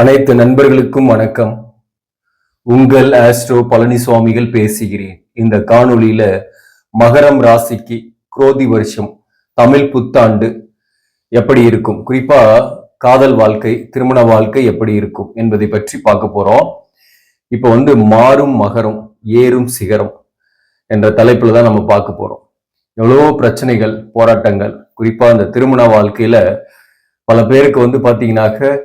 அனைத்து நண்பர்களுக்கும் வணக்கம். உங்கள் ஆஸ்ட்ரோ பழனிசுவாமிகள் பேசுகிறேன். இந்த காணொளியில மகரம் ராசிக்கு குரோதி வருஷம் தமிழ் புத்தாண்டு எப்படி இருக்கும்? குறிப்பா காதல் வாழ்க்கை திருமண வாழ்க்கை எப்படி இருக்கும் என்பதை பற்றி பார்க்க போறோம். இப்போ வந்து மாறும் மகரம் ஏறும் சிகரம் என்ற தலைப்புல தான் நம்ம பார்க்க போறோம். எவ்வளோ பிரச்சனைகள் போராட்டங்கள் குறிப்பா இந்த திருமண வாழ்க்கையில பல பேருக்கு வந்து பாத்தீங்கன்னாக்க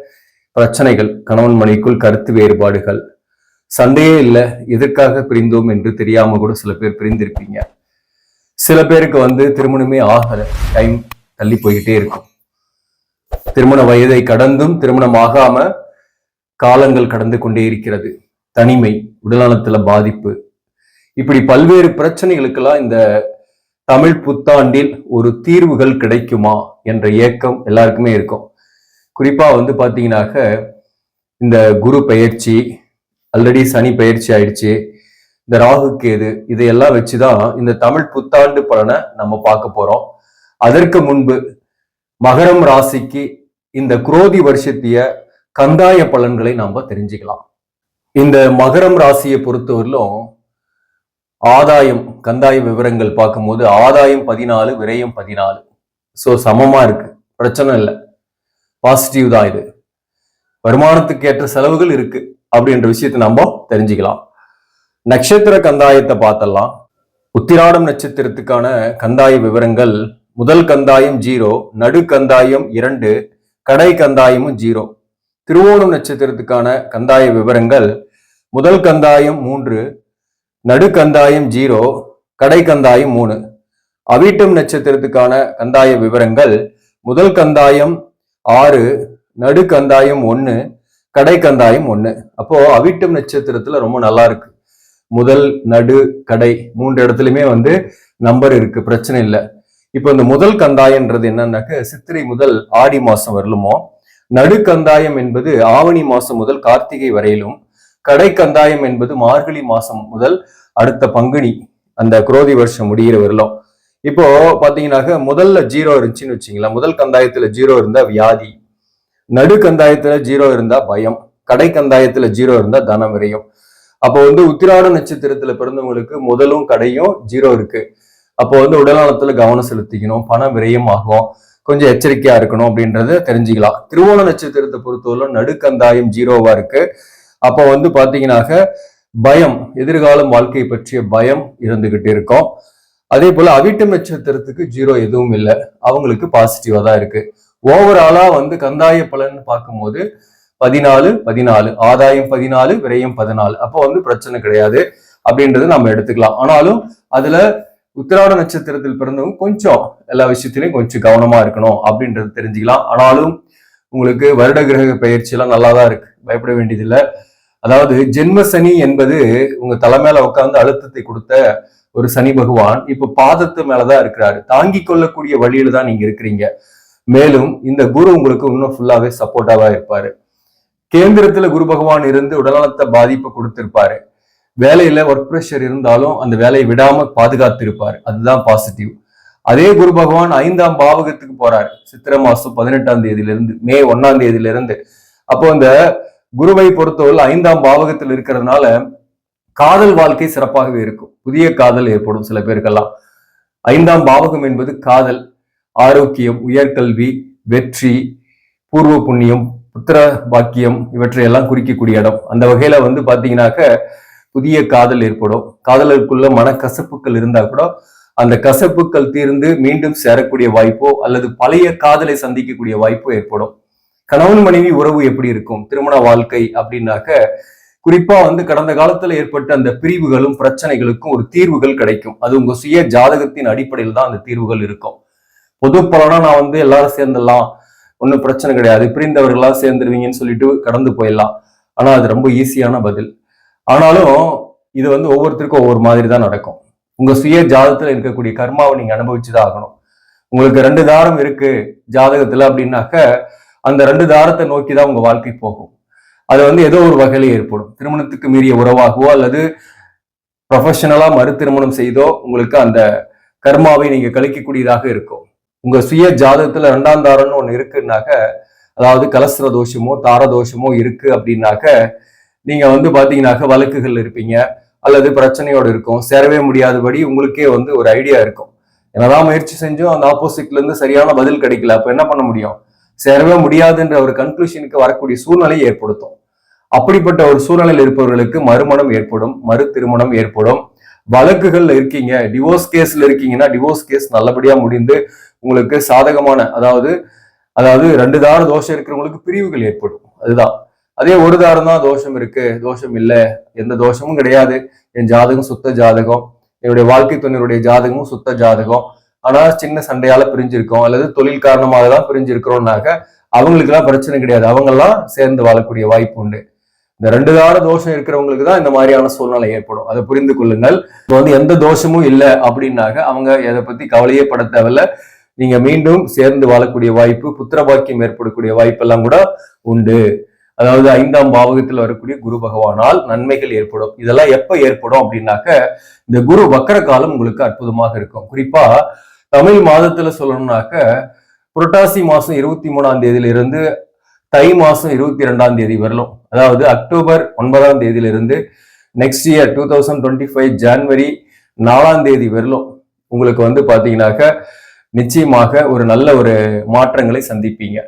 பிரச்சனைகள் கணவன் மனைவிக்குள் கருத்து வேறுபாடுகள். சண்டையே இல்லை எதற்காக பிரிந்தோம் என்று தெரியாம கூட சில பேர் பிரிந்திருப்பீங்க. சில பேருக்கு வந்து திருமணமே ஆகல டைம் தள்ளி போய்கிட்டே இருக்கும். திருமண வயதை கடந்தும் திருமணம் ஆகாம காலங்கள் கடந்து கொண்டே இருக்கிறது. தனிமை உடல்நலத்துல பாதிப்பு. இப்படி பல்வேறு பிரச்சனைகளுக்கெல்லாம் இந்த தமிழ் புத்தாண்டில் ஒரு தீர்வுகள் கிடைக்குமா என்ற ஏக்கம் எல்லாருக்குமே இருக்கும். குறிப்பாக வந்து பார்த்தீங்கன்னாக்க இந்த குரு பயிற்சி ஆல்ரெடி சனி பயிற்சி ஆயிடுச்சு இந்த ராகு கேது இதையெல்லாம் வச்சுதான் இந்த தமிழ் புத்தாண்டு பலனை நம்ம பார்க்க போறோம். அதற்கு முன்பு மகரம் ராசிக்கு இந்த குரோதி வருஷத்திய கந்தாய பலன்களை நாம தெரிஞ்சுக்கலாம். இந்த மகரம் ராசியை பொறுத்தவரையிலும் ஆதாயம் கந்தாய விவரங்கள் பார்க்கும்போது ஆதாயம் பதினாலு விரயம் பதினாலு. ஸோ சமமா இருக்கு. பிரச்சனை இல்லை. பாசிட்டிவ் தான் இது. வருமானத்துக்கு ஏற்ற செலவுகள் இருக்கு அப்படின்ற விஷயத்தை நம்ம தெரிஞ்சுக்கலாம். நட்சத்திர கந்தாயத்தை பார்த்தலாம். உத்திராடம் நட்சத்திரத்துக்கான கந்தாய விவரங்கள். முதல் கந்தாயம் ஜீரோ நடு கந்தாயம் இரண்டு கடை கந்தாயமும் ஜீரோ. திருவோணம் நட்சத்திரத்துக்கான கந்தாய விவரங்கள். முதல் கந்தாயம் மூன்று நடு கந்தாயம் ஜீரோ கடை கந்தாயம் மூணு. அவிட்டம் நட்சத்திரத்துக்கான கந்தாய விவரங்கள். முதல் கந்தாயம் ஆறு நடு கந்தாயம் ஒன்று கடை கந்தாயம் ஒன்று அப்போ அவிட்டம் நட்சத்திரத்துல ரொம்ப நல்லா இருக்கு. முதல் நடு கடை மூன்று இடத்துலையுமே வந்து நம்பர் இருக்கு பிரச்சனை இல்லை. இப்போ இந்த முதல் கந்தாயம்ன்றது என்னன்னாக்க சித்திரை முதல் ஆடி மாசம் வரலுமோ நடுக்கந்தாயம் என்பது ஆவணி மாசம் முதல் கார்த்திகை வரையிலும் கடைக்கந்தாயம் என்பது மார்கழி மாசம் முதல் அடுத்த பங்குனி அந்த குரோதி வருஷம் முடிகிற வரலும். இப்போ பாத்தீங்கன்னாக்க முதல்ல ஜீரோ இருந்துச்சுன்னு வச்சுங்களா முதல் கந்தாயத்துல ஜீரோ இருந்தா வியாதி. நடு கந்தாயத்துல ஜீரோ இருந்தா பயம். கடை கந்தாயத்துல ஜீரோ இருந்தா தனம் விரையும். அப்போ வந்து உத்திராட நட்சத்திரத்துல பிறந்தவங்களுக்கு முதலும் கடையும் ஜீரோ இருக்கு. அப்போ வந்து உடல்நலத்துல கவனம் செலுத்திக்கணும் பணம் விரயம் ஆகும். கொஞ்சம் எச்சரிக்கையா இருக்கணும் அப்படின்றத தெரிஞ்சுக்கலாம். திருவோண நட்சத்திரத்தை பொறுத்தவரை நடுக்கந்தாயம் ஜீரோவா இருக்கு. அப்போ வந்து பாத்தீங்கன்னாக்க பயம் எதிர்காலம் வாழ்க்கை பற்றிய பயம் இருந்துகிட்டு இருக்கும். அதே போல அவிட்டம் நட்சத்திரத்துக்கு ஜீரோ எதுவும் இல்லை. அவங்களுக்கு பாசிட்டிவா தான் இருக்கு. ஓவராலா வந்து கந்தாய பலன் பார்க்கும்போது பதினாலு பதினாலு. ஆதாயம் பதினாலு விரயம் பதினாலு. அப்போ வந்து பிரச்சனை கிடையாது. அப்படின்றது நம்ம எடுத்துக்கலாம். ஆனாலும் அதுல உத்திராட நட்சத்திரத்தில் பிறந்தவங்க கொஞ்சம் எல்லா விஷயத்திலையும் கொஞ்சம் கவனமா இருக்கணும் அப்படின்றது தெரிஞ்சுக்கலாம். ஆனாலும் உங்களுக்கு வருட கிரக பயிற்சி எல்லாம் நல்லா தான் இருக்கு. பயப்பட வேண்டியதில்லை. அதாவது ஜென்ம சனி என்பது உங்க தலைமையில உட்கார்ந்து அழுத்தத்தை கொடுத்த ஒரு சனி பகவான் இப்ப பாதத்து மேலதான் இருக்கிறாரு. தாங்கி கொள்ளக்கூடிய வழியில தான் நீங்க இருக்கிறீங்க. மேலும் இந்த குரு உங்களுக்கு இன்னும் ஃபுல்லாவே சப்போர்ட்டாவா இருப்பாரு. கேந்திரத்துல குரு பகவான் இருந்து உடல்நலத்தை பாதிப்பு கொடுத்திருப்பாரு. வேலையில ஒர்க் ப்ரெஷர் இருந்தாலும் அந்த வேலையை விடாம பாதுகாத்து இருப்பாரு அதுதான் பாசிட்டிவ் அதே குரு பகவான் ஐந்தாம் பாவகத்துக்கு போறாரு. சித்திரை மாசம் பதினெட்டாம் தேதியிலிருந்து மே ஒன்னாம் தேதியிலிருந்து. அப்போ இந்த குருவை பொறுத்தவரை ஐந்தாம் பாவகத்தில் இருக்கிறதுனால காதல் வாழ்க்கை சிறப்பாகவே இருக்கும். புதிய காதல் ஏற்படும் சில பேருக்கெல்லாம். ஐந்தாம் பாவகம் என்பது காதல் ஆரோக்கியம் உயர்கல்வி வெற்றி பூர்வ புண்ணியம் புத்திர பாக்கியம் இவற்றையெல்லாம் குறிக்கக்கூடிய இடம். அந்த வகையில வந்து பாத்தீங்கன்னாக்க புதிய காதல் ஏற்படும். காதலருக்குள்ள மனக்கசப்புகள் இருந்தா கூட அந்த கசப்புகள் தீர்ந்து மீண்டும் சேரக்கூடிய வாய்ப்போ அல்லது பழைய காதலை சந்திக்கக்கூடிய வாய்ப்போ ஏற்படும். கணவன் மனைவி உறவு எப்படி இருக்கும்? திருமண வாழ்க்கை அப்படின்னாக்க குறிப்பா வந்து கடந்த காலத்துல ஏற்பட்ட அந்த பிரிவுகளும் பிரச்சனைகளுக்கும் ஒரு தீர்வுகள் கிடைக்கும். அது உங்க சுய ஜாதகத்தின் அடிப்படையில் தான் அந்த தீர்வுகள் இருக்கும். பொது பலனா நான் வந்து எல்லாரும் சேர்ந்துடலாம். ஒன்றும் பிரச்சனை கிடையாது. பிரிந்தவர்களா சேர்ந்துருவீங்கன்னு சொல்லிட்டு கடந்து போயிடலாம். ஆனா அது ரொம்ப ஈஸியான பதில். ஆனாலும் இது வந்து ஒவ்வொருத்தருக்கும் ஒவ்வொரு மாதிரி தான் நடக்கும். உங்க சுய ஜாதகத்துல இருக்கக்கூடிய கர்மாவை நீங்க அனுபவிச்சுதான் ஆகணும். உங்களுக்கு ரெண்டு தாரம் இருக்கு ஜாதகத்துல அப்படின்னாக்க அந்த ரெண்டு தாரத்தை நோக்கி தான் உங்க வாழ்க்கை போகும். அது வந்து ஏதோ ஒரு வகையில ஏற்படும். திருமணத்துக்கு மீறிய உறவாகவோ அல்லது ப்ரொஃபஷனலா மறு திருமணம் செய்தோ உங்களுக்கு அந்த கர்மாவை நீங்க கழிக்கக்கூடியதாக இருக்கும். உங்க சுய ஜாதகத்துல ரெண்டாம் தாரம்னு ஒண்ணு இருக்குன்னாக்க அதாவது கலசர தோஷமோ தார தோஷமோ இருக்கு அப்படின்னாக்க நீங்க வந்து பாத்தீங்கன்னாக்க வழக்குகள் இருப்பீங்க. அல்லது பிரச்சனையோடு இருக்கும். சேரவே முடியாதபடி உங்களுக்கே வந்து ஒரு ஐடியா இருக்கும். என்னதான் முயற்சி செஞ்சும் அந்த ஆப்போசிட்ல இருந்து சரியான பதில் கிடைக்கல. அப்ப என்ன பண்ண முடியும்? சேரவே முடியாதுன்ற ஒரு கன்க்ளூஷனுக்கு வரக்கூடிய சூழ்நிலையை ஏற்படுத்தும். அப்படிப்பட்ட ஒரு சூழ்நிலையில் இருப்பவர்களுக்கு மறுமணம் ஏற்படும் மறு திருமணம் ஏற்படும். வழக்குகள்ல இருக்கீங்க டிவோர்ஸ் கேஸ்ல இருக்கீங்கன்னா டிவோர்ஸ் கேஸ் நல்லபடியா முடிந்து உங்களுக்கு சாதகமான அதாவது அதாவது ரெண்டு தார தோஷம் இருக்கிறவங்களுக்கு பிரிவுகள் ஏற்படும். அதுதான். அதே ஒரு தாரம் தான் தோஷம் இருக்கு தோஷம் இல்லை எந்த தோஷமும் கிடையாது. என் ஜாதகம் சுத்த ஜாதகம் என்னுடைய வாழ்க்கை துணையுடைய ஜாதகமும் சுத்த ஜாதகம். ஆனா சின்ன சண்டையால பிரிஞ்சிருக்கோம் அல்லது தொழில் காரணமாக தான் பிரிஞ்சிருக்கிறோம்னாக்க அவங்களுக்கு எல்லாம் பிரச்சனை கிடையாது. அவங்க எல்லாம் சேர்ந்து வாழக்கூடிய வாய்ப்பு உண்டு. இந்த ரெண்டு தார தோஷம் இருக்கிறவங்களுக்கு தான் இந்த மாதிரியான சூழ்நிலை ஏற்படும். அதை புரிந்து கொள்ளுங்கள். இப்போ வந்து எந்த தோஷமும் இல்லை அப்படின்னாக்க அவங்க எதை பத்தி கவலையே பட தேவையில்ல. நீங்க மீண்டும் சேர்ந்து வாழக்கூடிய வாய்ப்பு புத்திர பாக்கியம் ஏற்படக்கூடிய வாய்ப்பெல்லாம் கூட உண்டு. அதாவது ஐந்தாம் பாவகத்தில் வரக்கூடிய குரு பகவானால் நன்மைகள் ஏற்படும். இதெல்லாம் எப்ப ஏற்படும் அப்படின்னாக்க இந்த குரு வக்கர காலம் உங்களுக்கு அற்புதமாக இருக்கும். குறிப்பா தமிழ் மாதத்துல சொல்லணும்னாக்க புரட்டாசி மாசம் இருபத்தி மூணாம் தேதியிலிருந்து தை மாசம் இருபத்தி ரெண்டாம் தேதி வரலும். அதாவது அக்டோபர் ஒன்பதாம் தேதியிலிருந்து next year two thousand twenty five January நாலாம் தேதி வரலும் உங்களுக்கு வந்து பார்த்தீங்கன்னாக்க நிச்சயமாக ஒரு நல்ல ஒரு மாற்றங்களை சந்திப்பீங்க.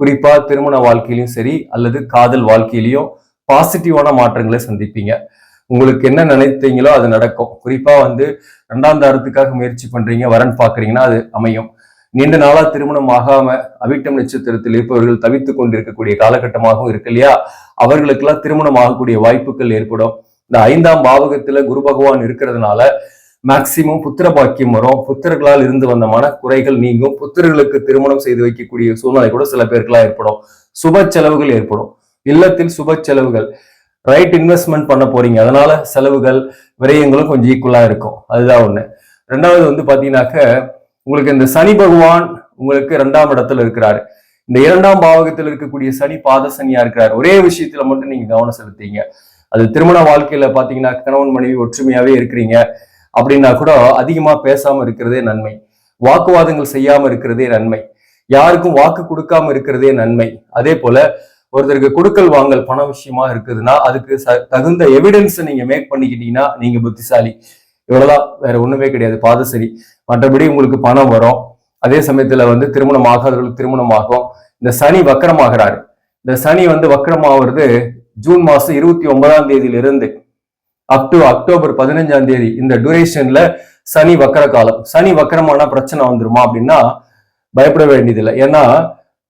குறிப்பா திருமண வாழ்க்கையிலும் சரி அல்லது காதல் வாழ்க்கையிலையும் பாசிட்டிவான மாற்றங்களை சந்திப்பீங்க. உங்களுக்கு என்ன நினைத்தீங்களோ அது நடக்கும். குறிப்பா வந்து ரெண்டாம் தாரத்துக்காக முயற்சி பண்றீங்க வரன் பாக்குறீங்கன்னா அது அமையும். நீண்ட நாளா திருமணம் ஆகாம அவிட்டம் நட்சத்திரத்தில் இருப்பவர்கள் தவித்துக் கொண்டிருக்கக்கூடிய காலகட்டமாகவும் இருக்கு இல்லையா? அவர்களுக்கெல்லாம் திருமணம் ஆகக்கூடிய வாய்ப்புகள் ஏற்படும். இந்த ஐந்தாம் பாவகத்துல குரு பகவான் இருக்கிறதுனால மேக்சிமம் புத்திர பாக்கியம் வரும். புத்திரர்களால் இருந்து வந்த மனக்குறைகள் நீங்கும். புத்திரர்களுக்கு திருமணம் செய்து வைக்கக்கூடிய சூழ்நிலை கூட சில பேருக்குலாம் ஏற்படும். சுப செலவுகள் ஏற்படும். இல்லத்தில் சுப செலவுகள். ரைட் இன்வெஸ்ட்மெண்ட் பண்ண போறீங்க. அதனால செலவுகள் விரயங்களும் கொஞ்சம் ஈக்குவலா இருக்கும். அதுதான் ஒண்ணு. ரெண்டாவது வந்து பாத்தீங்கன்னாக்க உங்களுக்கு இந்த சனி பகவான் உங்களுக்கு இரண்டாம் இடத்துல இருக்கிறாரு. இந்த இரண்டாம் பாவகத்தில் இருக்கக்கூடிய சனி பாத சனியா இருக்கிறார். ஒரே விஷயத்துல மட்டும் நீங்க கவனம் செலுத்தீங்க. அது திருமண வாழ்க்கையில பாத்தீங்கன்னா கணவன் மனைவி ஒற்றுமையாவே இருக்கிறீங்க. அப்படின்னா கூட அதிகமா பேசாம இருக்கிறதே நன்மை. வாக்குவாதங்கள் செய்யாம இருக்கிறதே நன்மை. யாருக்கும் வாக்கு கொடுக்காம இருக்கிறதே நன்மை. அதே போல ஒருத்தருக்கு கொடுக்கல் வாங்கல் பண விஷயமா இருக்குதுன்னா அதுக்கு தகுந்த எவிடன்ஸ் நீங்க மேக் பண்ணிக்கிட்டீங்கன்னா நீங்க புத்திசாலி. இவ்வளவுதான். வேற ஒண்ணுமே கிடையாது. பாதசரி மற்றபடி உங்களுக்கு பணம் வரும். அதே சமயத்துல வந்து திருமணம் ஆகாதவர்களுக்கு திருமணம் ஆகும் இந்த சனி வக்கரமாகிறாரு. இந்த சனி வந்து வக்கரமாகிறது ஜூன் மாசம் இருபத்தி ஒன்பதாம் தேதியிலிருந்து அப் டு அக்டோபர் பதினஞ்சாம் தேதி. இந்த டூரேஷன்ல சனி வக்கர காலம். சனி வக்கரமான பிரச்சனை வந்துருமா அப்படின்னா பயப்பட வேண்டியதில்லை. ஏன்னா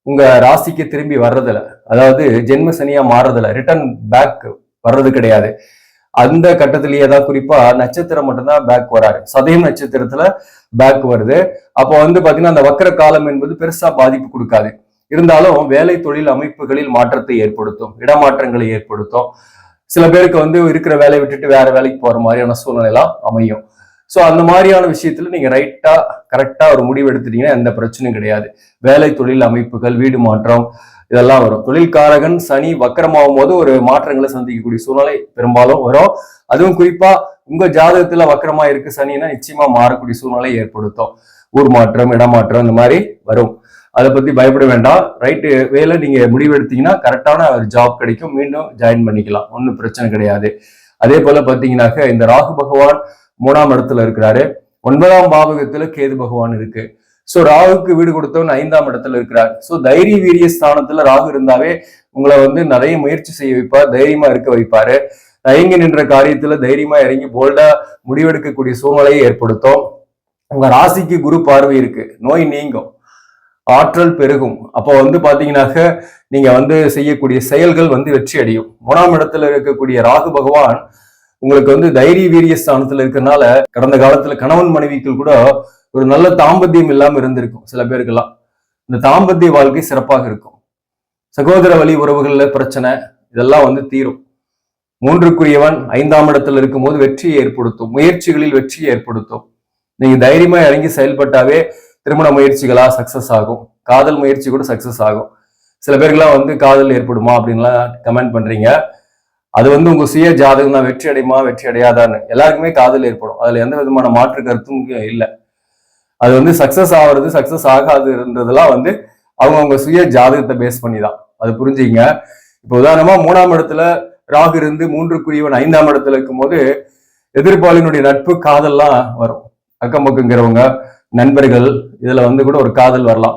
உங்க ராசிக்கு திரும்பி வர்றதில்ல. அதாவது ஜென்ம சனியா மாறுறதில்ல. ரிட்டர்ன் பேக் வர்றது கிடையாது. அந்த கட்டத்திலேயே தான் குறிப்பா நட்சத்திரம் மட்டும்தான் பேக் வராரு. சதயம் நட்சத்திரத்துல பேக் வருது. அப்போ வந்து பாத்தீங்கன்னா அந்த வக்கர காலம் என்பது பெருசா பாதிப்பு கொடுக்காது. இருந்தாலும் வேலை தொழில் அமைப்புகளில் மாற்றத்தை ஏற்படுத்தும் இடமாற்றங்களை ஏற்படுத்தும். சில பேருக்கு வந்து இருக்கிற வேலையை விட்டுட்டு வேற வேலைக்கு போற மாதிரியான சூழ்நிலைலாம் அமையும். ஸோ அந்த மாதிரியான விஷயத்துல நீங்க ரைட்டா கரெக்டா ஒரு முடிவு எடுத்துட்டீங்கன்னா எந்த பிரச்சனையும் கிடையாது. வேலை தொழில் அமைப்புகள் வீடு மாற்றம் இதெல்லாம் வரும். தொழில்காரகன் சனி வக்கரமாகும் போது ஒரு மாற்றங்களை சந்திக்கக்கூடிய சூழ்நிலை பெரும்பாலும் வரும். அதுவும் குறிப்பா உங்க ஜாதகத்துல வக்கரமா இருக்கு சனின்னா நிச்சயமா மாறக்கூடிய சூழ்நிலை ஏற்படுத்தும். ஊர் மாற்றம் இடமாற்றம் இந்த மாதிரி வரும். அதை பத்தி பயப்பட வேண்டாம். ரைட்டு வேலை நீங்க முடிவெடுத்தீங்கன்னா கரெக்டான ஒரு ஜாப் கிடைக்கும். மீண்டும் ஜாயின் பண்ணிக்கலாம். ஒன்றும் பிரச்சனை கிடையாது. அதே போல பாத்தீங்கன்னாக்க இந்த ராகு பகவான் மூணாம் இடத்துல இருக்கிறாரு. ஒன்பதாம் பாவகத்துல கேது பகவான் இருக்கு. சோ ராகுக்கு வீடு கொடுத்தவன் ஐந்தாம் இடத்துல இருக்கிறார். சோ தைரிய வீரிய ஸ்தானத்துல ராகு இருந்தாவே உங்களை வந்து நிறைய முயற்சி செய்ய வைப்பார் தைரியமா இருக்க வைப்பாரு. தயங்கி நின்ற காரியத்துல தைரியமா இறங்கி போல்டா முடிவெடுக்கக்கூடிய சூழ்நிலையை ஏற்படுத்தும். உங்க ராசிக்கு குரு பார்வை இருக்கு. நோய் நீங்கும். ஆற்றல் பெருகும். அப்போ வந்து பாத்தீங்கன்னாக்க நீங்க வந்து செய்யக்கூடிய செயல்கள் வந்து வெற்றி அடையும். மூணாம் இடத்துல இருக்கக்கூடிய ராகு பகவான் உங்களுக்கு வந்து தைரிய வீரிய ஸ்தானத்துல இருக்கிறதுனால கடந்த காலத்துல கணவன் மனைவிக்குள் கூட ஒரு நல்ல தாம்பத்தியம் இல்லாமல் இருந்திருக்கும் சில பேருக்கெல்லாம். இந்த தாம்பத்திய வாழ்க்கை சிறப்பாக இருக்கும். சகோதர வழி உறவுகளில் பிரச்சனை இதெல்லாம் வந்து தீரும். மூன்றுக்குரியவன் ஐந்தாம் இடத்துல இருக்கும்போது வெற்றியை ஏற்படுத்தும். முயற்சிகளில் வெற்றியை ஏற்படுத்தும். நீங்க தைரியமா இறங்கி செயல்பட்டாவே திருமண முயற்சிகளா சக்சஸ் ஆகும். காதல் முயற்சி கூட சக்சஸ் ஆகும். சில பேருக்குலாம் வந்து காதல் ஏற்படுமா அப்படின்லாம் கமெண்ட் பண்றீங்க. அது வந்து உங்க சுய ஜாதகம் தான். வெற்றி அடையுமா வெற்றி அடையாதான்னு. எல்லாருக்குமே காதல் ஏற்படும். அதுல எந்த விதமான மாற்று கருத்தும் இல்லை. அது வந்து சக்சஸ் ஆகிறது சக்சஸ் ஆகாதுன்றதெல்லாம் வந்து அவங்கவுங்க சுய ஜாதகத்தை பேஸ் பண்ணி தான் அது புரிஞ்சுங்க இப்போ உதாரணமா மூணாம் இடத்துல ராகு இருந்து மூன்று மூன்றுக்குரியவன் ஐந்தாம் இடத்துல இருக்கும்போது எதிர்பாலினுடைய நட்பு காதல்லாம் வரும். அக்கம் பக்கங்கிறவங்க நண்பர்கள் இதுல வந்து கூட ஒரு காதல் வரலாம்.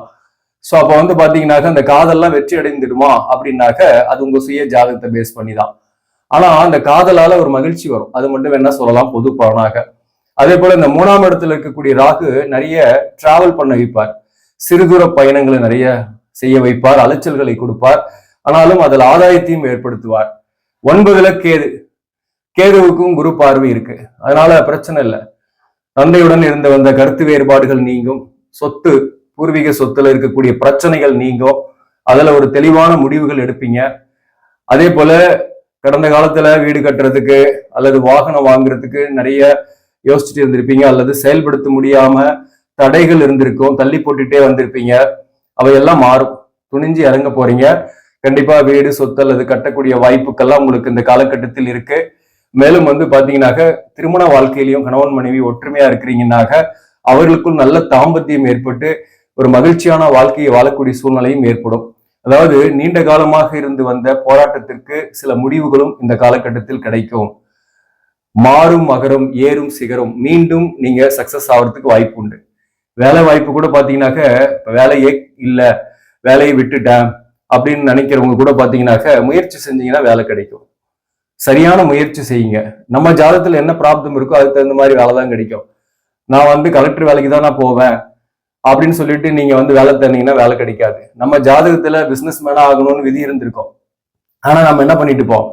ஸோ அப்போ வந்து பார்த்தீங்கன்னாக்க அந்த காதல்லாம் வெற்றி அடைந்துடுமா அப்படின்னாக்க அது உங்க சுய ஜாதகத்தை பேஸ் பண்ணி தான் ஆனால் அந்த காதலால ஒரு மகிழ்ச்சி வரும். அது மட்டும் வேணா சொல்லலாம் பொது பலனாக. அதே போல இந்த மூணாம் இடத்துல இருக்கக்கூடிய ராகு நிறைய டிராவல் பண்ண வைப்பார். சிறுதூர பயணங்களை நிறைய செய்ய வைப்பார் அலைச்சல்களை கொடுப்பார். ஆனாலும் அதில் ஆதாயத்தையும் ஏற்படுத்துவார். ஒன்பதுல கேது. கேதுவுக்கும் குரு பார்வை இருக்கு. அதனால பிரச்சனை இல்லை. தந்தையுடன் இருந்து வந்த கருத்து வேறுபாடுகள் நீங்கும். சொத்து பூர்வீக சொத்துல இருக்கக்கூடிய பிரச்சனைகள் நீங்கும். அதுல ஒரு தெளிவான முடிவுகள் எடுப்பீங்க. அதே போல கடந்த காலத்துல வீடு கட்டுறதுக்கு அல்லது வாகனம் வாங்குறதுக்கு நிறைய யோசிச்சுட்டு இருந்திருப்பீங்க அல்லது செயல்படுத்த முடியாம தடைகள் இருந்திருக்கும் தள்ளி போட்டுட்டே வந்திருப்பீங்க அவையெல்லாம் மாறும். துணிஞ்சு இறங்க போறீங்க. கண்டிப்பா வீடு சொத்து அல்லது கட்டக்கூடிய வாய்ப்புக்கெல்லாம் உங்களுக்கு இந்த காலகட்டத்தில் இருக்கு. மேலும் வந்து பாத்தீங்கன்னாக்க திருமண வாழ்க்கையிலையும் கணவன் மனைவி ஒற்றுமையா இருக்கிறீங்கன்னாக்க அவர்களுக்குள் நல்ல தாம்பத்தியம் ஏற்பட்டு ஒரு மகிழ்ச்சியான வாழ்க்கையை வாழக்கூடிய சூழ்நிலையும் ஏற்படும். அதாவது நீண்ட காலமாக இருந்து வந்த போராட்டத்திற்கு சில முடிவுகளும் இந்த காலகட்டத்தில் கிடைக்கும். மாறும் மகரம் ஏறும் சிகரம் மீண்டும் நீங்க சக்சஸ் ஆகிறதுக்கு வாய்ப்பு உண்டு வேலை வாய்ப்பு கூட பாத்தீங்கன்னாக்க வேலையே இல்ல வேலையை விட்டுட்டேன் அப்படின்னு நினைக்கிறவங்க கூட பாத்தீங்கன்னாக்க முயற்சி செஞ்சீங்கன்னா வேலை கிடைக்கும். சரியான முயற்சி செய்யுங்க. நம்ம ஜாதத்துல என்ன ப்ராப்ளம் இருக்கோ அதுக்கு தகுந்த மாதிரி வேலை தான் கிடைக்கும். நான் வந்து கலெக்டர் வேலைக்கு தான் நான் போவேன் அப்படின்னு சொல்லிட்டு நீங்க வந்து வேலை தந்தீங்கன்னா வேலை கிடைக்காது. நம்ம ஜாதகத்துல பிசினஸ் மேனா ஆகணும்னு விதி இருந்திருக்கோம். ஆனா நம்ம என்ன பண்ணிட்டு போம்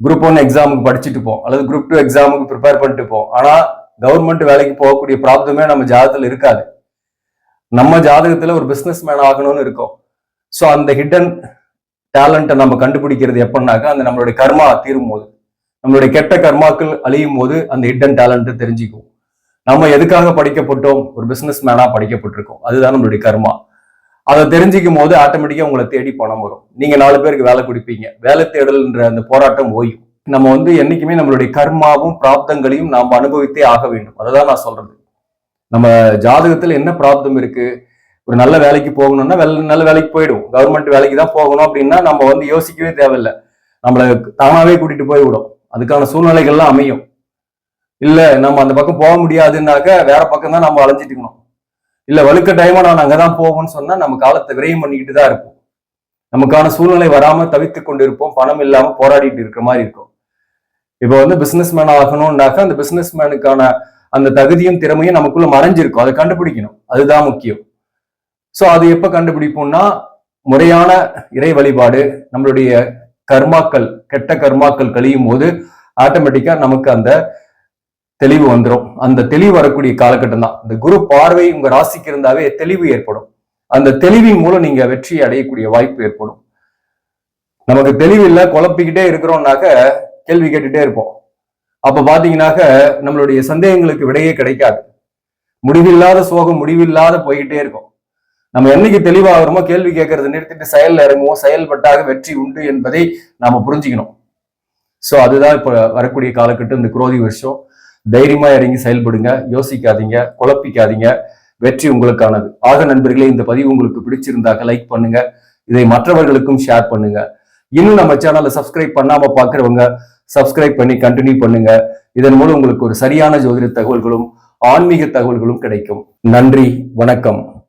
குரூப் ஒன் எக்ஸாமுக்கு படிச்சுட்டு போம் அல்லது குரூப் டூ எக்ஸாமுக்கு ப்ரிப்பேர் பண்ணிட்டு போம் ஆனால் கவர்மெண்ட் வேலைக்கு போகக்கூடிய ப்ராப்ளமே நம்ம ஜாதகத்தில் இருக்காது. நம்ம ஜாதகத்தில் ஒரு பிஸ்னஸ் மேன் ஆகணும்னு இருக்கும். ஸோ அந்த ஹிடன் டேலண்ட்டை நம்ம கண்டுபிடிக்கிறது எப்படின்னாக்கா அந்த நம்மளுடைய கர்மா தீரும் போது நம்மளுடைய கெட்ட கர்மாக்கள் அழியும் போது அந்த ஹிடன் டேலண்ட்டை தெரிஞ்சுக்கும் நம்ம எதுக்காக படிக்கப்பட்டோம்? ஒரு பிஸ்னஸ் மேனாக படிக்கப்பட்டிருக்கோம். அதுதான் நம்மளுடைய கர்மா. அதை தெரிஞ்சுக்கும் போது ஆட்டோமேட்டிக்கா உங்களை தேடி பணம் வரும். நீங்க நாலு பேருக்கு வேலை கொடுப்பீங்க. வேலை தேடல்ன்ற அந்த போராட்டம் ஓயும். நம்ம வந்து என்னைக்குமே நம்மளுடைய கர்மாவும் பிராப்தங்களையும் நாம் அனுபவித்தே ஆக வேண்டும். அதை நான் சொல்றது. நம்ம ஜாதகத்துல என்ன பிராப்தம் இருக்கு? ஒரு நல்ல வேலைக்கு போகணும்னா வெள்ள நல்ல வேலைக்கு போயிடும் கவர்மெண்ட் வேலைக்கு தான் போகணும் அப்படின்னா நம்ம வந்து யோசிக்கவே தேவையில்லை. நம்மளை தானாவே கூட்டிட்டு போய் விடும். அதுக்கான சூழ்நிலைகள்லாம் அமையும். இல்லை நம்ம அந்த பக்கம் போக முடியாதுன்னாக்க வேற பக்கம் தான் நம்ம அலைஞ்சிட்டுக்கணும் இல்ல வழுக்க டைமா நான் அங்கதான் போவோம்னு சொன்னா நம்ம காலத்தை விரயம் பண்ணிக்கிட்டு தான் இருப்போம். நமக்கான சூழ்நிலை வராம தவித்து கொண்டு இருப்போம் பணம் இல்லாம போராடிட்டு இருக்கிற மாதிரி இருக்கும். இப்போ வந்து பிசினஸ் மேன் ஆகணும்னாக்க அந்த பிசினஸ் மேனுக்கான அந்த தகுதியும் திறமையும் நமக்குள்ள மறைஞ்சிருக்கும். அதை கண்டுபிடிக்கணும். அதுதான் முக்கியம். சோ அது எப்ப கண்டுபிடிப்போம்னா முறையான இறை வழிபாடு நம்மளுடைய கர்மாக்கள் கெட்ட கர்மாக்கள் கழியும் போது ஆட்டோமேட்டிக்கா நமக்கு அந்த தெளிவு வந்துடும் அந்த தெளிவு வரக்கூடிய காலகட்டம் தான் இந்த குரு பார்வை உங்க ராசிக்கு இருந்தாவே தெளிவு ஏற்படும். அந்த தெளிவின் மூலம் நீங்க வெற்றி அடையக்கூடிய வாய்ப்பு ஏற்படும். நமக்கு தெளிவு இல்லை குழப்பிக்கிட்டே இருக்கிறோம்னாக்க கேள்வி கேட்டுட்டே இருப்போம். அப்ப பாத்தீங்கன்னாக்க நம்மளுடைய சந்தேகங்களுக்கு விடையே கிடைக்காது. முடிவில்லாத சோகம் முடிவில்லாத போய்கிட்டே இருக்கும். நம்ம என்னைக்கு தெளிவாகிறோமோ கேள்வி கேட்கறது நிறுத்திட்டு செயல்ல இறங்குவோம். செயல்பட்டாக வெற்றி உண்டு என்பதை நாம புரிஞ்சுக்கணும். சோ அதுதான் இப்ப வரக்கூடிய காலகட்டம் இந்த குரோதி வருஷம். தைரியமா இறங்கி செயல்படுங்க. யோசிக்காதீங்க. குழப்பிக்காதீங்க. வெற்றி உங்களுக்கானது. ஆக நண்பர்களே இந்த பதிவு உங்களுக்கு பிடிச்சிருந்தாக்க லைக் பண்ணுங்க. இதை மற்றவர்களுக்கும் ஷேர் பண்ணுங்க. இன்னும் நம்ம சேனலை சப்ஸ்கிரைப் பண்ணாம பாக்குறவங்க சப்ஸ்கிரைப் பண்ணி கண்டினியூ பண்ணுங்க. இதன் மூலம் உங்களுக்கு ஒரு சரியான ஜோதிட தகவல்களும் ஆன்மீக தகவல்களும் கிடைக்கும். நன்றி. வணக்கம்.